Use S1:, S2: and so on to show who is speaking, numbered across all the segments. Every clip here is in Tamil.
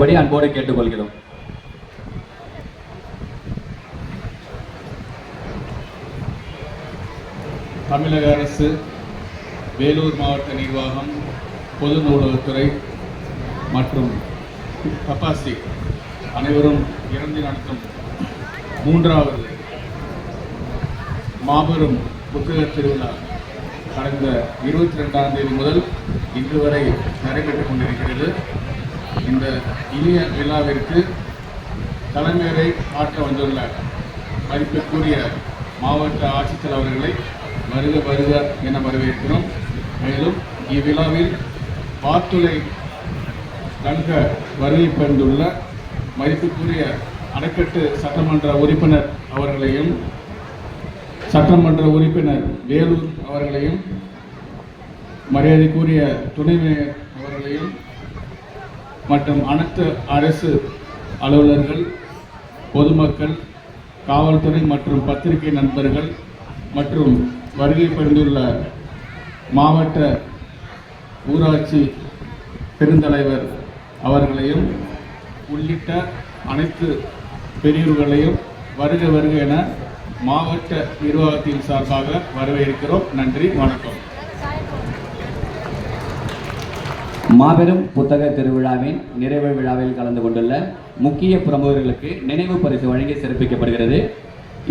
S1: படி அன்போடு கேட்டுக்கொள்கிறோம்.
S2: தமிழக அரசு வேலூர் மாவட்ட நிர்வாகம் பொது நூலகத்துறை மற்றும் கப்பாசி அனைவரும் இறந்து நடத்தும் மூன்றாவது மாபெரும் புத்தக திருவிழா கடந்த இருபத்தி ரெண்டாம் தேதி முதல் இன்று வரை நடைபெற்றுக் கொண்டிருக்கிறது. இந்த இனிய விழாவிற்கு தலைமையரை ஆற்ற வந்துள்ள மதிப்பிற்குரிய மாவட்ட ஆட்சித்தலைவர்களை வருக வருக என வரவேற்கிறோம். மேலும் இவ்விழாவில் பாத்துளை தங்க வருகை பெறந்துள்ள மதிப்புக்குரிய அணைக்கட்டு சட்டமன்ற உறுப்பினர் அவர்களையும் சட்டமன்ற உறுப்பினர் வேலூர் அவர்களையும் மரியாதைக்குரிய துணை மேயர் அவர்களையும் மற்றும் அனைத்து அரசு அலுவலர்கள் பொதுமக்கள் காவல்துறை மற்றும் பத்திரிகை நண்பர்கள் மற்றும் வருகை புரிந்துள்ள மாவட்ட ஊராட்சி பெருந்தலைவர் அவர்களையும் உள்ளிட்ட அனைத்து பெரியவர்களையும் வருக வருக என மாவட்ட நிர்வாகத்தின் சார்பாக வரவேற்கிறோம். நன்றி வணக்கம்.
S1: மாபெரும் புத்தக திருவிழாவின் நிறைவு விழாவில் கலந்து கொண்டுள்ள முக்கிய பிரமுகர்களுக்கு நினைவு பரிசு வழங்கி சிறப்பிக்கப்படுகிறது.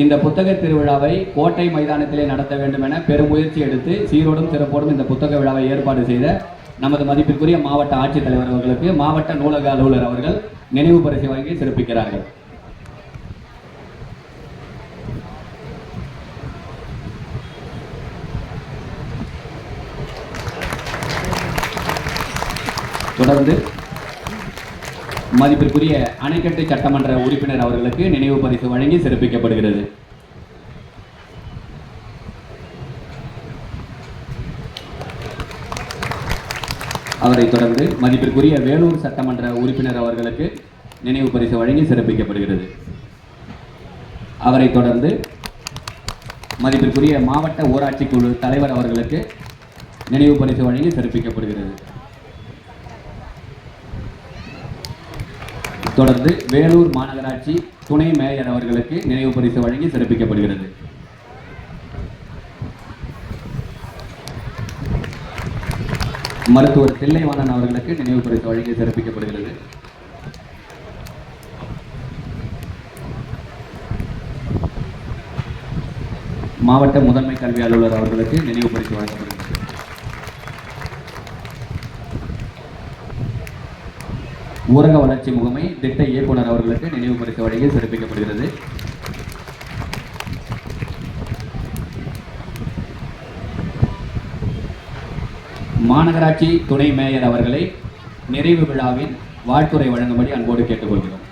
S1: இந்த புத்தக திருவிழாவை கோட்டை மைதானத்திலே நடத்த வேண்டும் என பெருமுயற்சி எடுத்து சீரோடும் சிறப்போடும் இந்த புத்தக விழாவை ஏற்பாடு செய்த நமது மதிப்பிற்குரிய மாவட்ட ஆட்சித்தலைவர் அவர்களுக்கு மாவட்ட நூலக அலுவலர் அவர்கள் நினைவு பரிசு வழங்கி சிறப்பிக்கிறார்கள். தொடர்ந்து மதிப்பிற்குரிய அணைக்கட்டு சட்டமன்ற உறுப்பினர் அவர்களுக்கு நினைவு பரிசு வழங்கி சிறப்பிக்கப்படுகிறது. அவரை தொடர்ந்து மதிப்பிற்குரிய வேலூர் சட்டமன்ற உறுப்பினர் அவர்களுக்கு நினைவு பரிசு வழங்கி சிறப்பிக்கப்படுகிறது. அவரை தொடர்ந்து மதிப்பிற்குரிய மாவட்ட ஊராட்சி குழு தலைவர் அவர்களுக்கு நினைவு பரிசு வழங்கி சிறப்பிக்கப்படுகிறது. தொடர்ந்து வேலூர் மாநகராட்சி துணை மேயர் அவர்களுக்கு நினைவு பரிசு வழங்கி சிறப்பிக்கப்படுகிறது. மருத்துவர் தில்லைவாணன் அவர்களுக்கு நினைவு பரிசு வழங்கி சிறப்பிக்கப்படுகிறது. மாவட்ட முதன்மை கல்வி அலுவலர் அவர்களுக்கு நினைவு பரிசு வழங்கப்படுகிறது. ஊரக வளர்ச்சி முகமை திட்ட இயக்குனர் அவர்களுக்கு நினைவு பரிசு சிறப்பிக்கப்படுகிறது. மாநகராட்சி துணை மேயர் அவர்களை நிறைவு விழாவின் வாழ்த்துறை வழங்கும்படி அன்போடு கேட்டுக்கொள்கிறோம்.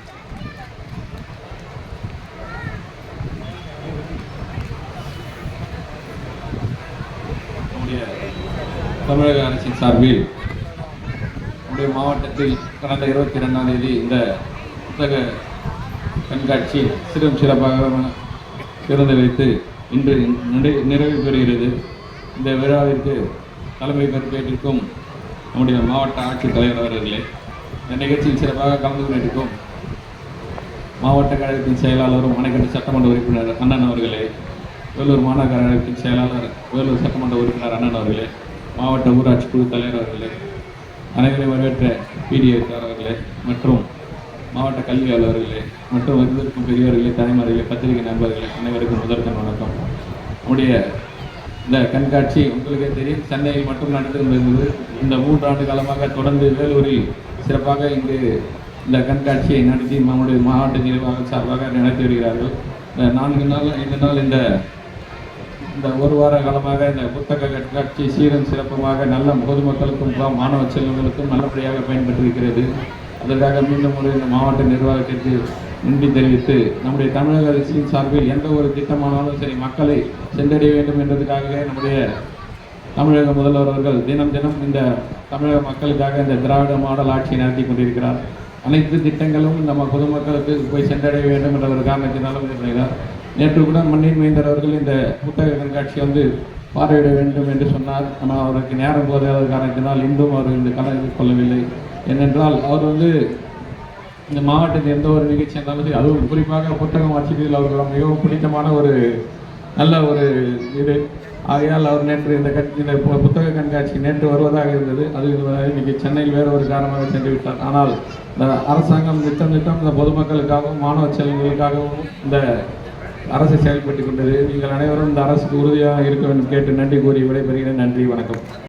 S2: தமிழக அரசின் சார்பில் நம்முடைய மாவட்டத்தில் கடந்த இருபத்தி ரெண்டாம் தேதி இந்த புத்தக கண்காட்சி சிறும் சிறப்பாக திறந்து வைத்து இன்று நிறைவு பெறுகிறது. இந்த விழாவிற்கு தலைமை பொறுப்பேற்றிருக்கும் நம்முடைய மாவட்ட ஆட்சித்தலைவர் அவர்களே இந்த நிகழ்ச்சியில் சிறப்பாக கலந்து கொண்டிருக்கும் மாவட்ட கழகத்தின் செயலாளரும் அணைக்கட்டு சட்டமன்ற உறுப்பினர் அண்ணன் அவர்களே வேலூர் மாநகர கழகத்தின் செயலாளர் வேலூர் சட்டமன்ற உறுப்பினர் அண்ணன் அவர்களே மாவட்ட ஊராட்சி குழு தலைவர் அவர்களே அனைவரையும் வரவேற்ற பிடிஎஸ் மற்றும் மாவட்ட கல்வி அலுவலர்களே மற்றும் வந்திருக்கும் பெரியவர்களே தலைமுறைகளே பத்திரிகை நண்பர்களே அனைவருக்கும் முதற்கண் வணக்கம். நம்முடைய இந்த கண்காட்சி உங்களுக்கே தெரியும். சென்னையில் மட்டும் நடந்து கொண்டிருந்தது இந்த மூன்று ஆண்டு காலமாக தொடர்ந்து வேலூரில் சிறப்பாக இங்கு இந்த கண்காட்சியை நடத்தி நம்முடைய மாவட்ட நிர்வாகம் சார்பாக நடத்தி வருகிறார்கள். இந்த நான்கு நாள் ஐந்து நாள் இந்த இந்த ஒரு வார காலமாக இந்த புத்தக கண்காட்சி சீரும் சிறப்புமாக நல்ல பொதுமக்களுக்கும் மாணவ செல்வங்களுக்கும் நல்லபடியாக பயன்பட்டிருக்கிறது அதற்காக மீண்டும் ஒரு இந்த மாவட்ட நிர்வாகத்திற்கு நன்றி தெரிவித்து நம்முடைய தமிழக அரசின் சார்பில் எந்த ஒரு திட்டமானாலும் சரி மக்களை சென்றடைய வேண்டும் என்பதற்காகவே நம்முடைய தமிழக முதல்வர் அவர்கள் தினம் தினம் இந்த தமிழக மக்களுக்காக இந்த திராவிட மாடல் ஆட்சியை நடத்தி கொண்டிருக்கிறார். அனைத்து திட்டங்களும் நம்ம பொதுமக்களுக்கு போய் சென்றடைய வேண்டும் என்ற ஒரு காரணத்தினாலும் இது நேற்று கூட மண்ணின் மைந்தர் அவர்கள் இந்த புத்தக கண்காட்சி வந்து பார்வையிட வேண்டும் என்று சொன்னார். ஆனால் அவருக்கு நேரம் போதாத காரணத்தினால் இன்றும் அவர் இந்த கலந்து கொள்ளவில்லை. ஏனென்றால் அவர் வந்து இந்த மாவட்டத்தில் எந்த ஒரு நிகழ்ச்சி இருந்தாலும் சரி அதுவும் குறிப்பாக புத்தகம் வாசிப்பதில் அவர்கள் மிகவும் பிடித்தமான ஒரு நல்ல ஒரு இது. ஆகையால் அவர் நேற்று இந்த கட்சி இந்த பு- புத்தக கண்காட்சி நேற்று வருவதாக இருந்தது. அது இன்னைக்கு சென்னையில் வேறு ஒரு காரணமாக சென்று விட்டார். ஆனால் இந்த அரசாங்கம் திட்டம் திட்டம் இந்த பொதுமக்களுக்காகவும் மாணவ செல்வங்களுக்காகவும் இந்த அரசு செயல்பட்டு கொண்டது. நீங்கள் அனைவரும் இந்த அரசுக்கு உறுதியாக இருக்க வேண்டும். கேட்டு நன்றி கூறி விடைபெறுகிறேன். நன்றி வணக்கம்.